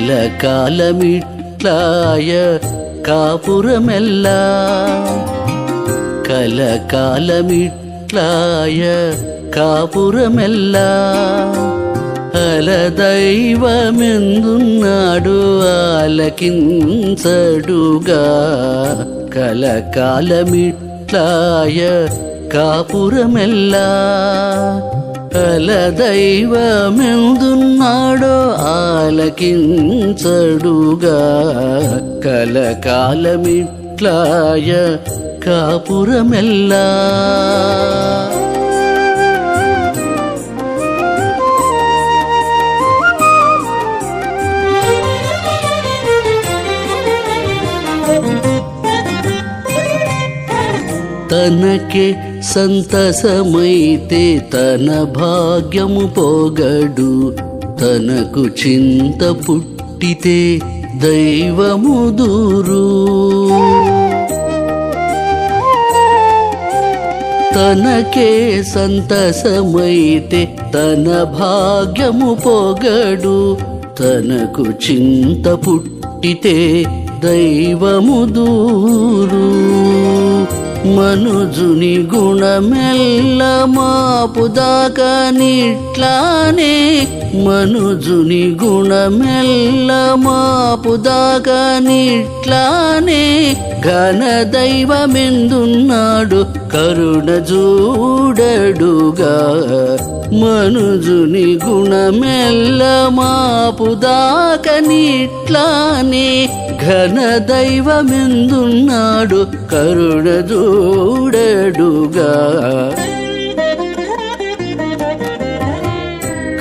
కలకాలమిట్లాయ కాపురమెల్లా కలకాలమిట్లాయ కాపురమెల్లా అలదైవమెందున్నాడు ఆలకించడుగా కలకాలమిట్లాయ అల దైవమెందున్నాడో ఆలకించడుగా. కలకాలమిట్లాయ కాపురమెల్లా. తనకే సంతసమైతే తన భాగ్యము పోగడు. తనకు చింత పుట్టితే దైవము దూరు. తనకే సంతసమైతే తన భాగ్యము పోగడు. తనకు చింత పుట్టితే దైవము దూరు. మనుజుని గుణమెల్ల మాపుదాక నిట్లానే మనుజుని గుణమెల్ల మాపుదాక నిట్లానే ఘన దైవమెందున్నాడు కరుణ చూడడుగా మనుజుని గుణమెల్ల మాపుదాక నిట్లానే ఘన దైవమెందున్నాడు కరుణ చూడడుగా.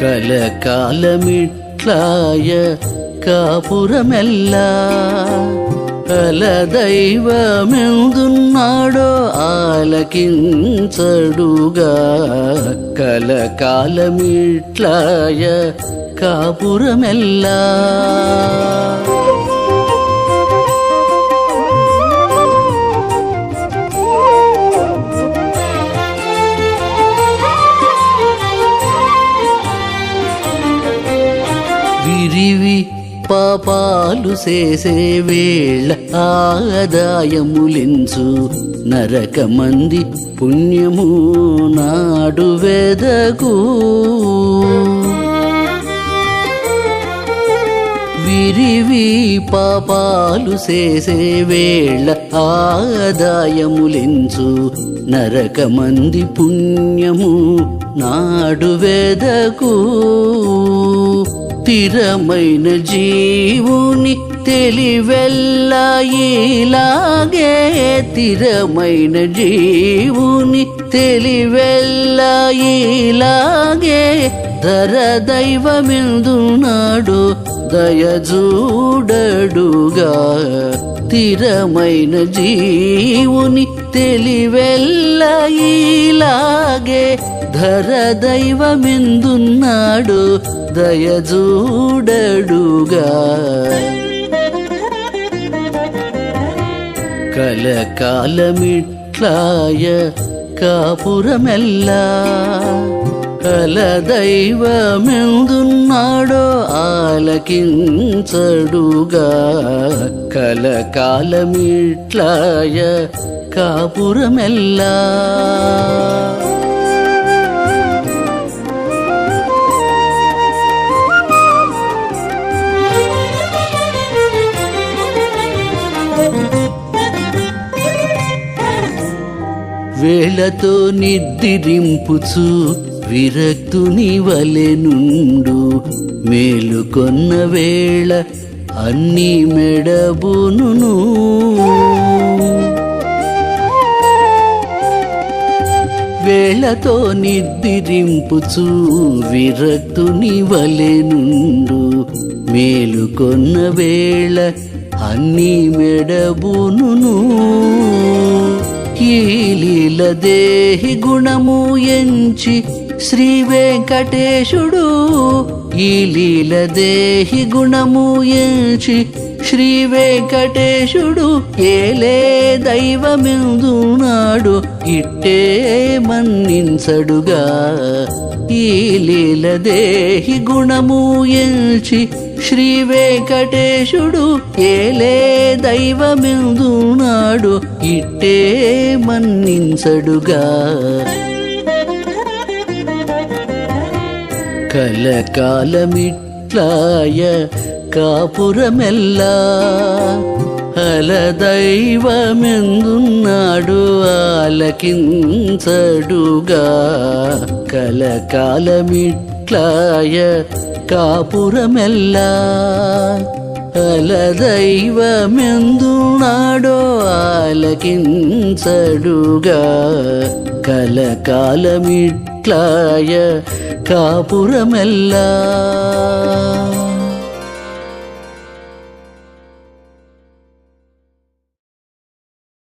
కలకాలమిట్లాయ కాపురమెల్లా. కల దైవమెందున్నాడో ఆలకించడుగా. కలకాలమిట్లాయ కాపురమెల్లా. పాపాలు చేసే వేళ ఆదాయములించు. నరకమంది పుణ్యము నాడు వెదకు. విరివి పాపాలు చేసే వేళ ఆదాయములించు. నరకమంది పుణ్యము నాడు వెదకు. స్థిరమైన జీవుని తెలివెల్లా ఇలాగే స్థిరమైన జీవుని తెలివెల్లా ఇలాగే ధర దైవమిందున్నాడు దయజూడడుగా స్థిరమైన జీవుని తెలివెల్లా ఇలాగే ధర దైవమిందున్నాడు దయజూడడుగా కలకాలమిట్లాయ కాపురమెల్లా. కలదైవమెందున్నాడో ఆలకించడుగా. కలకాలమిట్లాయ కాపురమెల్లా. వేళతో నిద్దిరింపుచు విరక్తుని వలె నుండు మేలుకొన్న వేళ అన్నీ మెడబును వేళతో నిద్దిరింపుచు విరక్తుని వలె నుండు మేలుకొన్న వేళ అన్నీ మెడబును కీలీల దేహి గుణము ఎంచి శ్రీ వెంకటేశుడు ఈ లీల దేహి గుణము ఎంచి శ్రీ వెంకటేశుడు ఏలే దైవమిందునాడు ఇట్టే మన్నించడుగా. ఈ లీల దేహి గుణము ఎంచి శ్రీ వెంకటేశుడు ఏలే దైవమెందునాడు ఇట్టే మన్నించడుగా. కలకాలమిట్లాయ కాపురమెల్లా అల దైవమెందున్నాడు ఆలకించడుగా? కలకాలమిట్లాయ కాపురమెల్లా అల దైవమెందునాడో ఆలకించడుగా. కలకాలమిట్లాయ కాపురమెల్లా.